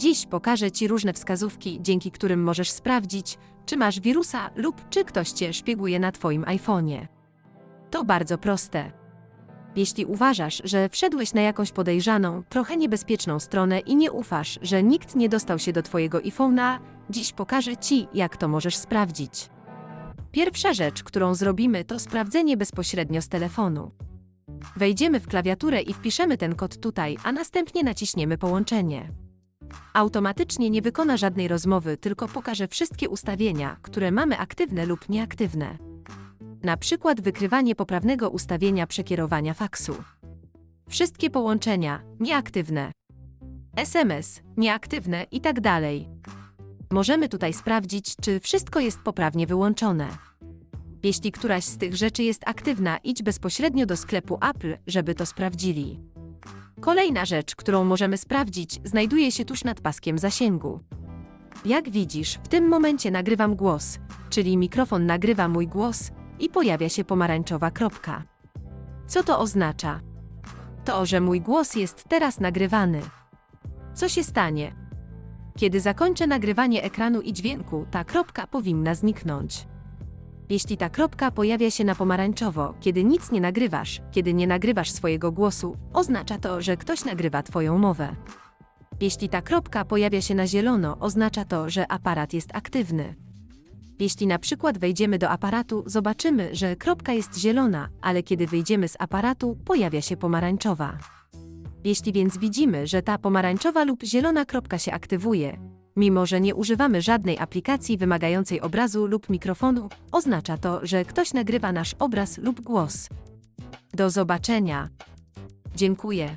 Dziś pokażę Ci różne wskazówki, dzięki którym możesz sprawdzić, czy masz wirusa lub czy ktoś Cię szpieguje na Twoim iPhone'ie. To bardzo proste. Jeśli uważasz, że wszedłeś na jakąś podejrzaną, trochę niebezpieczną stronę i nie ufasz, że nikt nie dostał się do Twojego iPhone'a, dziś pokażę Ci, jak to możesz sprawdzić. Pierwsza rzecz, którą zrobimy, to sprawdzenie bezpośrednio z telefonu. Wejdziemy w klawiaturę i wpiszemy ten kod tutaj, a następnie naciśniemy połączenie. Automatycznie nie wykona żadnej rozmowy, tylko pokaże wszystkie ustawienia, które mamy aktywne lub nieaktywne. Na przykład wykrywanie poprawnego ustawienia przekierowania faksu. Wszystkie połączenia nieaktywne. SMS nieaktywne i tak dalej. Możemy tutaj sprawdzić, czy wszystko jest poprawnie wyłączone. Jeśli któraś z tych rzeczy jest aktywna, idź bezpośrednio do sklepu Apple, żeby to sprawdzili. Kolejna rzecz, którą możemy sprawdzić, znajduje się tuż nad paskiem zasięgu. Jak widzisz, w tym momencie nagrywam głos, czyli mikrofon nagrywa mój głos i pojawia się pomarańczowa kropka. Co to oznacza? To, że mój głos jest teraz nagrywany. Co się stanie? Kiedy zakończę nagrywanie ekranu i dźwięku, ta kropka powinna zniknąć. Jeśli ta kropka pojawia się na pomarańczowo, kiedy nic nie nagrywasz, kiedy nie nagrywasz swojego głosu, oznacza to, że ktoś nagrywa Twoją mowę. Jeśli ta kropka pojawia się na zielono, oznacza to, że aparat jest aktywny. Jeśli na przykład wejdziemy do aparatu, zobaczymy, że kropka jest zielona, ale kiedy wyjdziemy z aparatu, pojawia się pomarańczowa. Jeśli więc widzimy, że ta pomarańczowa lub zielona kropka się aktywuje, mimo że nie używamy żadnej aplikacji wymagającej obrazu lub mikrofonu, oznacza to, że ktoś nagrywa nasz obraz lub głos. Do zobaczenia. Dziękuję.